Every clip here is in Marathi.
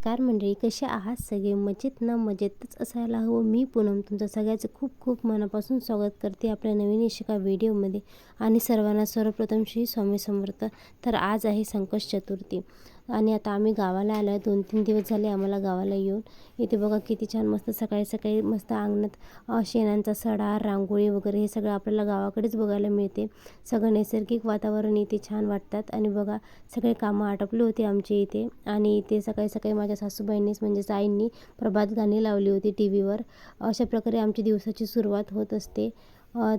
नमस्कार मंडळी कसे आहात सगळे? मजेत ना मजेतच असायला हवं. मी पूनम तुमचं सगळ्याचं खूप खूप मनापासून स्वागत करते आपल्या नवीन एका व्हिडिओमध्ये. आणि सर्वांना सर्वप्रथम श्री स्वामी समर्थ. तर आज आहे संकष्ट चतुर्थी. आणि आता आम्ही गावाला आलो आहे दोन तीन दिवस झाले आम्हाला गावाला येऊन. इथे बघा किती छान मस्त सकाळी सकाळी मस्त अंगणात शेणांचा सडा रांगोळी वगैरे हे सगळं आपल्याला गावाकडेच बघायला मिळते. सगळं नैसर्गिक वातावरण इथे छान वाटतात. आणि बघा सगळे कामं आटपली होते आमच्या इथे. आणि इथे सकाळी सकाळी माझ्या सासूबाईंनीच म्हणजेच आईंनी प्रभात गाणी लावली होती टी व्हीवर अशा प्रकारे आमची दिवसाची सुरुवात होत असते.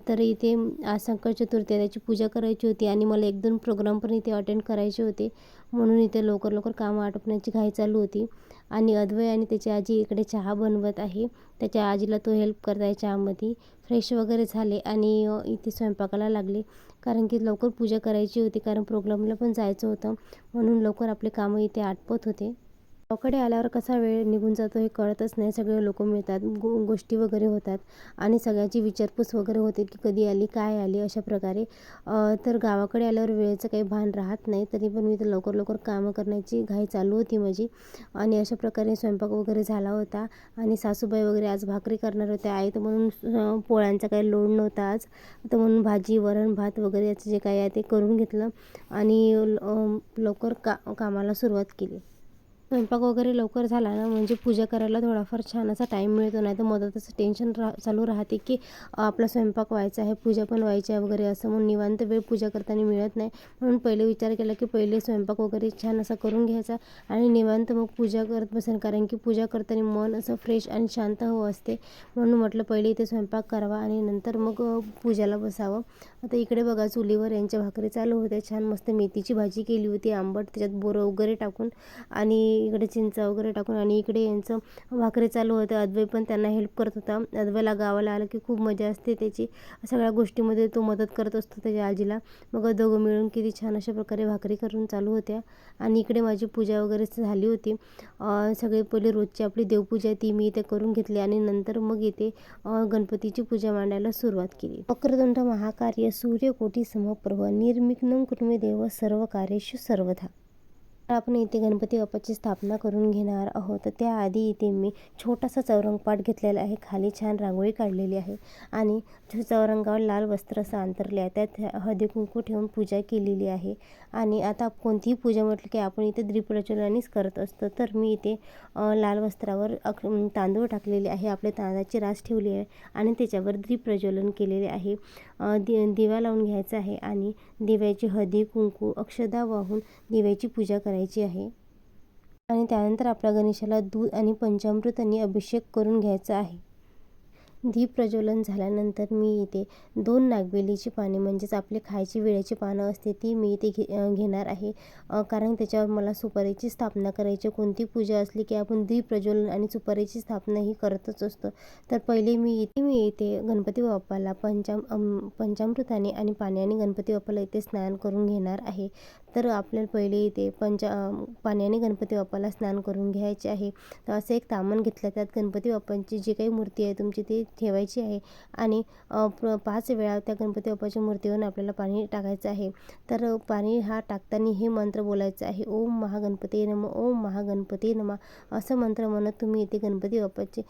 तर इथे आज संकट चतुर्थी त्याची पूजा करायची होती आणि मला एक दोन प्रोग्राम पण इथे अटेंड करायचे होते. म्हणून इथे लवकर लवकर कामं आटोपण्याची घाई चालू होती. आणि अद्वय आणि त्याची आजी इकडे चहा बनवत आहे. त्याच्या आजीला तो हेल्प करत आहे चहामध्ये. फ्रेश वगैरे झाले आणि इथे स्वयंपाकाला लागले. कारण की लवकर पूजा करायची होती. कारण प्रोग्रामला पण जायचं होतं. म्हणून लवकर आपले कामं इथे आटपत होते. गावाकडे आल्यावर कसा वेळ निघून जातो हे कळतच नाही. सगळे लोक मिळतात गो गोष्टी वगैरे होतात आणि सगळ्याची विचारपूस वगैरे होते की कधी आली काय आली अशा प्रकारे. तर गावाकडे आल्यावर वेळेचं काही भान राहत नाही. तरी पण मी तर लवकर लवकर कामं करण्याची घाई चालू होती माझी. आणि अशा प्रकारे स्वयंपाक वगैरे झाला होता. आणि सासूबाई वगैरे आज भाकरी करणार होत्या आई तर म्हणून पोळ्यांचा काही लोड नव्हता आज. तर म्हणून भाजी वरण भात वगैरे याचं जे काही आहे ते करून घेतलं. आणि लवकर का कामाला सुरुवात केली. स्वयंपाक वगैरे लवकर झाला ना म्हणजे पूजा करायला थोडाफार छान असा टाईम मिळतो. नाही तर मदतच टेन्शन रा चालू राहते की आपला स्वयंपाक व्हायचा आहे पूजा पण व्हायची आहे वगैरे असं म्हणून निवांत वेळ पूजा करताना मिळत नाही. म्हणून पहिले विचार केला की पहिले स्वयंपाक वगैरे छान असा करून घ्यायचा आणि निवांत मग पूजा करत बसेन. कारण की पूजा करताना मन असं फ्रेश आणि शांत हो असते. म्हणून म्हटलं पहिले इथे स्वयंपाक करावा आणि नंतर मग पूजाला बसावं. आता इकडे बघा चुलीवर यांच्या भाकरी चालू होत्या. छान मस्त मेथीची भाजी केली होती आंबट त्याच्यात बोरं वगैरे टाकून आणि इकडे चिंच वगैरे टाकून आणि इकडे यांचं भाकरी चालू होतं. अद्वै पण त्यांना हेल्प करत होता. अद्वैला गावाला आलं की खूप मजा असते त्याची. सगळ्या गोष्टीमध्ये तो मदत करत असतो त्याच्या आजीला. मग दोघं मिळून किती छान अशा प्रकारे भाकरी करून चालू होत्या. आणि इकडे माझी पूजा वगैरे झाली होती. सगळे पहिले रोजची आपली देवपूजा ती मी इथे करून घेतली आणि नंतर मग इथे गणपतीची पूजा मांडायला सुरुवात केली. वक्रदंड महाकार्य सूर्यकोटी समप्रभ निर्मिघ्न कुर्मे देव सर्व कार्येषु सर्वधा. आपण इथे गणपती बाप्पाची स्थापना करून घेणार आहोत. तर त्याआधी इथे मी छोटासा चौरंगपाट घेतलेला आहे. खाली छान रांगोळी काढलेली आहे. आणि चौरंगावर लाल वस्त्र असं अंतरले आहे त्यात हळदी कुंकू ठेवून पूजा केलेली आहे. आणि आता कोणतीही पूजा म्हटलं की आपण इथे द्विप्रज्वलनेच करत असतो. तर मी इथे लाल वस्त्रावर अक तांदूळ टाकलेले आहे. आपल्या तांदळाची रास ठेवली आहे आणि त्याच्यावर द्रिप्रज्वलन केलेले आहे. दि दिवा लावून घ्यायचा आहे आणि दिव्याची हळदी कुंकू अक्षदा वाहून दिव्याची पूजा करायची आहे. आणि त्यानंतर आपल्या गणेशाला दूध आणि पंचामृतांनी अभिषेक करून घ्यायचा आहे. दीप प्रज्वलन झाल्यानंतर मी इथे दोन नागवेलीची पाने म्हणजेच आपले खायची वेळेची पानं असते ती मी इथे घे घेणार आहे. कारण त्याच्यावर मला सुपारीची स्थापना करायची कोणती पूजा असली की आपण दीप प्रज्वलन आणि सुपारीची स्थापना ही करतच असतो. तर पहिले मी इथे मी इथे गणपती बाप्पाला पंचाम पंचामृताने आणि पाण्याने गणपती बाप्पाला इथे स्नान करून घेणार आहे. तर आपल्याला पहिले इथे पंचा पाण्याने गणपती बाप्पाला स्नान करून घ्यायचे आहे. तर असं एक तामण घेतलं त्यात गणपती बाप्पांची जी काही मूर्ती आहे तुमची ती ठेवायची आहे. आणि पाच वेळा त्या गणपती बाप्पाच्या मूर्तीवरून आपल्याला पाणी टाकायचं आहे. तर पाणी हा टाकताना हे मंत्र बोलायचं आहे. ओम महागणपती नम ओम महागणपती नमा असं मंत्र म्हणत तुम्ही इथे गणपती बाप्पाची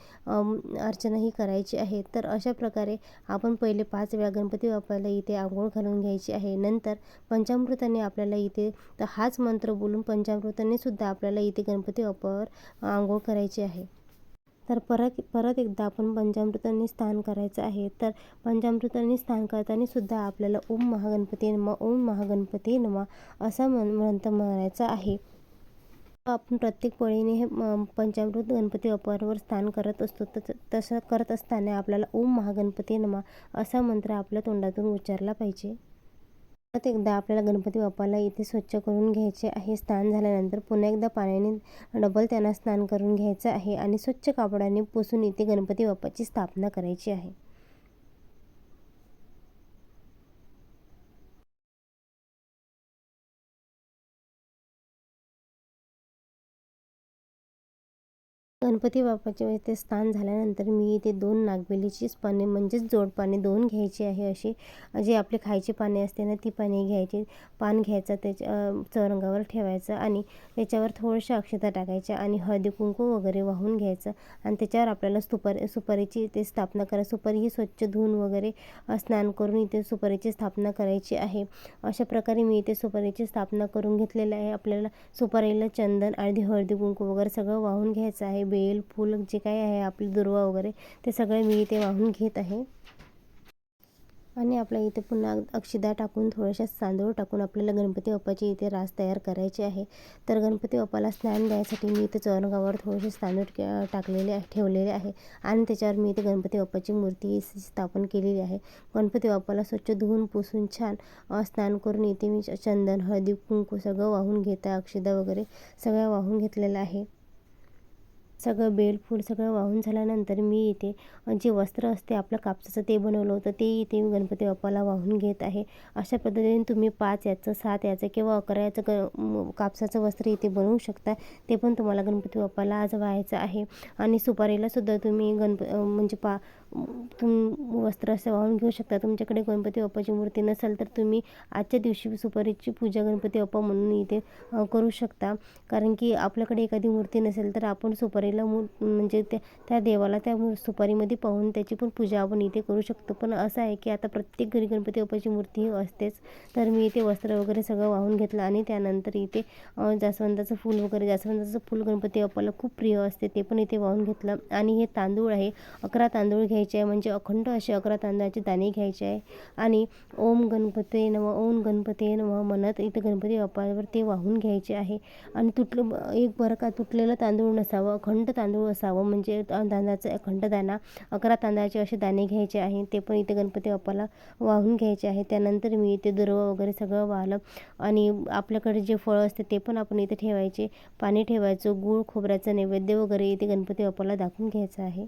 अर्चना ही करायची आहे. तर अशा प्रकारे आपण पहिले पाच वेळा गणपती बाप्पाला इथे आंघोळ घालून घ्यायची आहे. नंतर पंचामृताने आपल्याला इथे तर हाच मंत्र बोलून पंचामृताने सुद्धा आपल्याला इथे गणपती बाप्पावर आंघोळ करायची आहे. तर परत परत एकदा आपण पंचामृतांनी स्नान करायचं आहे. तर पंचामृतांनी स्नान करताना सुद्धा आपल्याला ओम महागणपती नम ओम महागणपती नमा असा मन मंत्र म्हणायचा आहे. आपण प्रत्येक पळीने हे पंचामृत गणपती अपारवर स्नान करत असतो. तसं तसं करत असताना आपल्याला ओम महागणपती नमा असा मंत्र आपल्या तोंडातून उच्चारला पाहिजे. परत एकदा आपल्याला गणपती बाप्पाला इथे स्वच्छ करून घ्यायचे आहे. स्नान झाल्यानंतर पुन्हा एकदा पाण्याने डबल त्यांना स्नान करून घ्यायचं आहे आणि स्वच्छ कापडाने पुसून इथे गणपती बाप्पाची स्थापना करायची आहे. गणपती बाप्पाचे म्हणजे इथे स्थान झाल्यानंतर मी इथे दोन नागबेलीचीच पाने म्हणजेच जोडपाने दोन घ्यायची आहे अशी. जे आपले खायची पाने असते ना ती पाने घ्यायची. पान घ्यायचं त्याच्या चौरंगावर ठेवायचं आणि त्याच्यावर थोड्याशा अक्षता टाकायच्या आणि हळदी कुंकू वगैरे वाहून घ्यायचं. आणि त्याच्यावर आपल्याला सुपारी सुपारीची इथे स्थापना करा सुपारी ही स्वच्छ धुवून वगैरे स्नान करून इथे सुपारीची स्थापना करायची आहे. अशा प्रकारे मी इथे सुपारीची स्थापना करून घेतलेलं आहे. आपल्याला सुपारीला चंदन आणि हळदी कुंकू वगैरे सगळं वाहून घ्यायचं आहे. बे वेल फूल जे काही आहे आपली दुर्वा वगैरे ते सगळे मी इथे वाहून घेत आहे. आणि आपल्या इथे पुन्हा अक्षदा टाकून थोड्याशा सांदूळ टाकून आपल्याला गणपती बाप्पाची इथे रास तयार करायची आहे. तर गणपती बाप्पाला स्नान द्यायसाठी मी इथे चौरंगावर थोडेसे सांदूळ टाकलेले ठेवलेले आहे. आणि त्याच्यावर मी इथे गणपती बाप्पाची मूर्ती स्थापन केलेली आहे. गणपती बाप्पाला स्वच्छ धुवून पुसून छान स्नान करून इथे मी चंदन हळदी कुंकू सगळं वाहून घेत आहे. अक्षदा वगैरे सगळं वाहून घेतलेलं आहे. सगळं बेलफूल सगळं वाहून झाल्यानंतर मी इथे जे वस्त्र असते आपलं कापसाचं ते बनवलं होतं ते इथे मी गणपती बाप्पाला वाहून घेत आहे. अशा पद्धतीने तुम्ही पाच याचं सात याचं किंवा अकरा याचं ग कापसाचं वस्त्र इथे बनवू शकता. ते पण तुम्हाला गणपती बाप्पाला आज व्हायचं आहे. आणि सुपारीला सुद्धा तुम्ही गणप म्हणजे पा तुम वस्त्र असं वाहून घेऊ शकता. तुमच्याकडे गणपती बाप्पाची मूर्ती नसेल तर तुम्ही आजच्या दिवशी सुपारीची पूजा गणपती बाप्पा म्हणून इथे करू शकता. कारण की आपल्याकडे एखादी मूर्ती नसेल तर आपण सुपारीला मू म्हणजे त्या त्या देवाला त्या सुपारीमध्ये पाहून त्याची पण पूजा आपण इथे करू शकतो. पण असं आहे की आता प्रत्येक घरी गणपती बाप्पाची मूर्तीही असतेच. तर मी इथे वस्त्र वगैरे सगळं वाहून घेतलं आणि त्यानंतर इथे जास्वंदाचं फूल वगैरे जास्वंदाचं फूल गणपती बाप्पाला खूप प्रिय असते ते पण इथे वाहून घेतलं. आणि हे तांदूळ आहे अकरा तांदूळ घ्यायचे आहे म्हणजे अखंड असे अकरा तांदळाचे दाणे घ्यायचे आहे. आणि ओम गणपते नम ओम गणपते नम म्हणत इथं गणपती बाप्पावर ते वाहून घ्यायचे आहे. आणि तुटलं एक बरं का तुटलेलं तांदूळ नसावं अखंड तांदूळ असावं म्हणजे तांदळाचं तांदळाचा अखंड दाणा अकरा तांदळाचे असे दाणे घ्यायचे आहे. ते पण इथे गणपती बाप्पाला वाहून घ्यायचे आहे. त्यानंतर मी इथे दुर्वा वगैरे सगळं वाहलं. आणि आपल्याकडे जे फळं असते ते पण आपण इथे ठेवायचे. पाणी ठेवायचं गूळ खोबऱ्याचं नैवेद्य वगैरे इथे गणपती बाप्पाला दाखवून घ्यायचं आहे.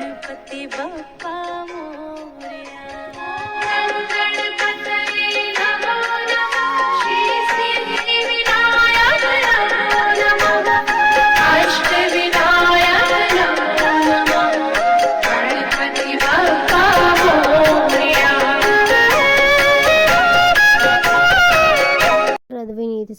गणपती बाप्पा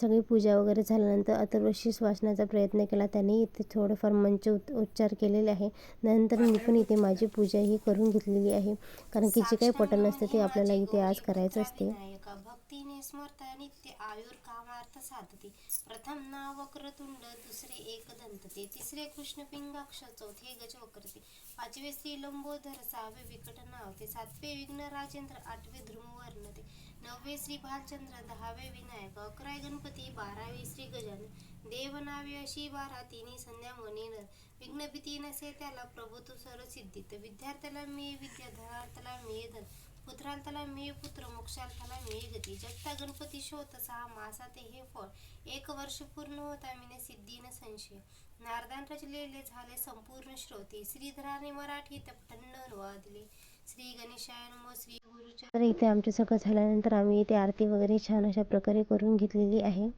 सगळी पूजा वगैरे झाल्यानंतर अथर्वशीष वाचण्याचा प्रयत्न केला. त्यांनी इथे थोडेफार मंच उत- उच्चार केलेले आहे. नंतर मी पण इथे माझी पूजा ही करून घेतलेली आहे. कारण की जे काही पटण असते ते आपल्याला इथे आज करायचं असते. भक्तीने स्मरता नित्य आयुर कामार्थ साधते प्रथम नाव वक्रतुंड दुसरे एक दंतते तिसरे कृष्ण पिंगाक्ष चौथे गज वक्रते पाचवे श्री लंबोधर सहावे विकट नाव ते सातवे विघ्न राजेंद्र आठवे ध्रुववर्णते नववे श्री भालचंद्र दहावे विनायक अकरावे गणपती बारावे श्री गजान देवनावी अशी बारा तिन्ही संध्या मनीनर विघ्नभीती नसे त्याला प्रभू तू सर्व सिद्धित विद्यार्थ्याला मी विद्या धनार्थाला मी धन पुत्रांताला मी पुत्र मोक्षार्थाला मी गती. जगता गणपती शोध सहा मासात हे फळ. एक वर्ष पूर्ण होता मिने सिद्धीन संशय. नारदान रचलेले झाले संपूर्ण श्रोते. श्रीधराने मराठीत पठण वादिले श्री गणेशाय नमो श्री गुरुच्या तर इथे आमचं सगळं झाल्यानंतर आम्ही इथे आरती वगैरे छान अशा प्रकारे करून घेतलेली आहे.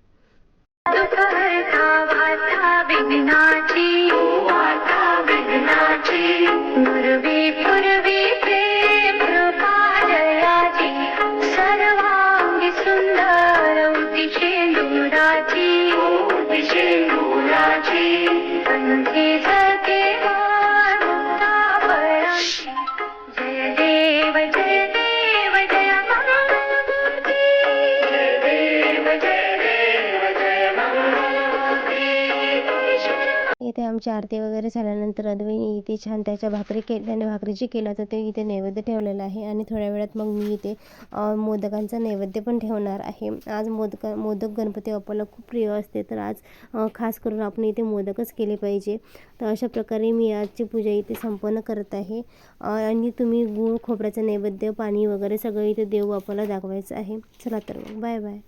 मंगलमूर्ती आमची आरती वगैरे झाल्यानंतर अद्वैनी इथे छान त्याच्या भाकरी के त्याने भाकरीची केलं तर ते इथे नैवेद्य ठेवलेलं आहे. आणि थोड्या वेळात मग मी इथे मोदकांचा नैवेद्य पण ठेवणार आहे. आज मोदक मोदक गणपती बाप्पाला खूप प्रिय असते. तर आज खास करून आपण इथे मोदकच केले पाहिजे. तर अशा प्रकारे मी आजची पूजा इथे संपन्न करत आहे. आणि तुम्ही गूळ खोबऱ्याचं नैवेद्य पाणी वगैरे सगळं इथे देव बाप्पाला दाखवायचं आहे. चला तर मग बाय बाय.